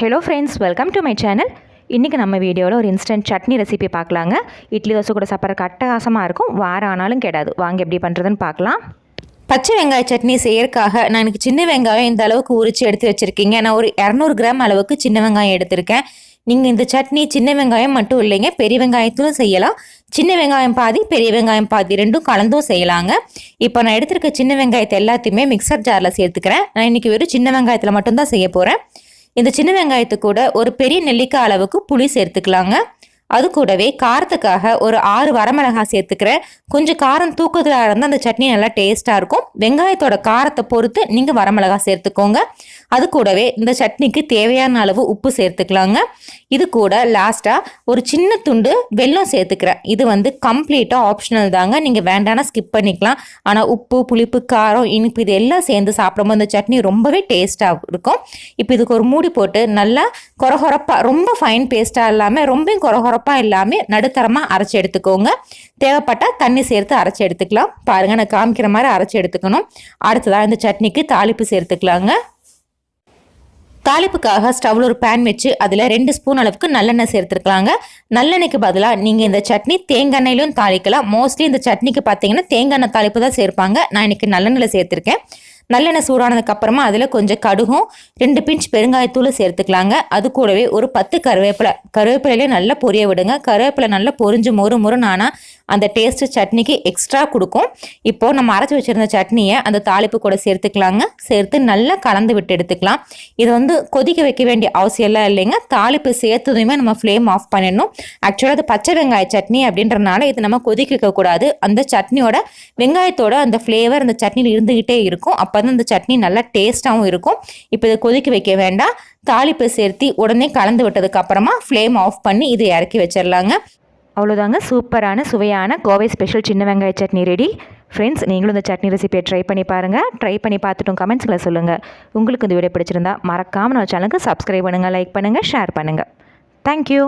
Hello friends welcome to my channel இன்றைக்கி நம்ம வீடியோவில் ஒரு இன்ஸ்டன்ட் சட்னி ரெசிபி பார்க்கலாங்க. இட்லி தோசை கூட சாப்பிட்றக்கு அட்டகாசமாக இருக்கும். வாரம் ஆனாலும் கெடாது. வாங்க எப்படி பண்ணுறதுன்னு பார்க்கலாம். பச்சை வெங்காய சட்னி செய்யறதுக்காக நான் எனக்கு சின்ன வெங்காயம் இந்த அளவுக்கு உரித்து எடுத்து வச்சுருக்கீங்க. நான் ஒரு இரநூறு கிராம் அளவுக்கு சின்ன வெங்காயம் எடுத்திருக்கேன். நீங்கள் இந்த சட்னி சின்ன வெங்காயம் மட்டும் இல்லைங்க பெரிய வெங்காயத்திலும் செய்யலாம். சின்ன வெங்காயம் பாதி பெரிய வெங்காயம் பாதி ரெண்டும் கலந்தும் செய்யலாங்க. இப்போ நான் எடுத்திருக்க சின்ன வெங்காயத்தை எல்லாத்தையுமே மிக்சர் ஜாரில் சேர்த்துக்கிறேன். நான் இன்றைக்கி வெறும் சின்ன வெங்காயத்தில் மட்டும்தான் செய்ய போகிறேன் இந்த சின்ன வெங்காயத்து கூட ஒரு பெரிய நெல்லிக்காய் அளவுக்கு புளி சேர்த்துக்கலாங்க. அது கூடவே காரத்துக்காக ஒரு ஆறு வரமிளகாய் சேர்த்துக்கிறேன் கொஞ்சம் காரம் தூக்கத்தில் இருந்தால் அந்த சட்னி நல்லா டேஸ்ட்டாக இருக்கும். வெங்காயத்தோட காரத்தை பொறுத்து நீங்கள் வரமிளகாய் சேர்த்துக்கோங்க. அது கூடவே இந்த சட்னிக்கு தேவையான அளவு உப்பு சேர்த்துக்கலாங்க. இது கூட லாஸ்ட்டாக ஒரு சின்ன துண்டு வெல்லம் சேர்த்துக்கிறேன். இது வந்து கம்ப்ளீட்டாக ஆப்ஷனல் தாங்க. நீங்கள் வேண்டானா ஸ்கிப் பண்ணிக்கலாம். ஆனால் உப்பு புளிப்பு காரம் இனிப்பு இது எல்லாம் சேர்ந்து சாப்பிடும்போது அந்த சட்னி ரொம்பவே டேஸ்ட்டாக இருக்கும். இப்போ இதுக்கு ஒரு மூடி போட்டு நல்லா கொரகொரப்பாக ரொம்ப ஃபைன் பேஸ்ட்டாக இல்லாமல் ரொம்பவும் கொரகொரப்பாக இல்லாமல் நடுத்தரமாக அரைச்சி எடுத்துக்கோங்க. தேவைப்பட்டால் தண்ணி சேர்த்து அரைச்சி எடுத்துக்கலாம். பாருங்கள் நான் காமிக்கிற மாதிரி அரைச்சி எடுத்துக்கணும். அடுத்ததாக இந்த சட்னிக்கு தாளிப்பு சேர்த்துக்கலாங்க. தாளிப்புக்காக ஸ்டவ்வில் ஒரு பேன் வச்சு அதில் ரெண்டு ஸ்பூன் அளவுக்கு நல்லெண்ணெய் சேர்த்துருக்கலாங்க நல்லெண்ணெய்க்கு பதிலாக நீங்கள் இந்த சட்னி தேங்காய்லையும் தாளிக்கலாம். மோஸ்ட்லி இந்த சட்னிக்கு பார்த்தீங்கன்னா தேங்காய் தாளிப்பு தான் சேர்ப்பாங்க. நான் இன்றைக்கி நல்லெண்ணெயில் சேர்த்துருக்கேன். நல்லெண்ணெய் சூடானதுக்கு அப்புறமா அதில் கொஞ்சம் கடுகும் ரெண்டு பிஞ்ச் பெருங்காயத்தூள் சேர்த்துக்கலாங்க. அது கூடவே ஒரு பத்து கருவேப்பிலை. கருவேப்பிலையிலே நல்லா பொரிய விடுங்க. கருவேப்பிலை நல்லா பொரிஞ்சு மொறு மொறுன்னு ஆனால் அந்த டேஸ்ட்டு சட்னிக்கு எக்ஸ்ட்ரா கொடுக்கும். இப்போது நம்ம அரைச்சி வச்சுருந்த சட்னியை அந்த தாளிப்பு கூட சேர்த்துக்கலாங்க. சேர்த்து நல்லா கலந்து விட்டு எடுத்துக்கலாம். இது வந்து கொதிக்க வைக்க வேண்டிய அவசியம்லாம் இல்லைங்க. தாளிப்பு சேர்த்ததுமே நம்ம ஃப்ளேம் ஆஃப் பண்ணிடணும். ஆக்சுவலாக அது பச்சை வெங்காய சட்னி அப்படின்றனால இது நம்ம கொதிக்க வைக்கக்கூடாது. அந்த சட்னியோட வெங்காயத்தோட அந்த ஃப்ளேவர் அந்த சட்னியில் இருந்துக்கிட்டே இருக்கும். அப்போ தான் அந்த சட்னி நல்லா டேஸ்ட்டாகவும் இருக்கும். இப்போ இதை கொதிக்க வைக்க வேண்டாம். தாளிப்பு சேர்த்து உடனே கலந்து விட்டதுக்கு அப்புறமா ஃப்ளேம் ஆஃப் பண்ணி இதை இறக்கி வச்சிடலாங்க. அவ்வளோதாங்க சூப்பரான சுவையான கோவை ஸ்பெஷல் சின்ன வெங்காய சட்னி ரெடி ஃப்ரெண்ட்ஸ் நீங்களும் இந்த சட்னி ரெசிபியை ட்ரை பண்ணி பாருங்கள் ட்ரை பண்ணி பார்த்துட்டும் கமெண்ட்ஸில் சொல்லுங்கள் உங்களுக்கு இந்த வீடியோ பிடிச்சிருந்தா மறக்காமல் நம்ம சேனலுக்கு சப்ஸ்கிரைப் பண்ணுங்கள் லைக் பண்ணுங்கள் ஷேர் பண்ணுங்கள் தேங்க்யூ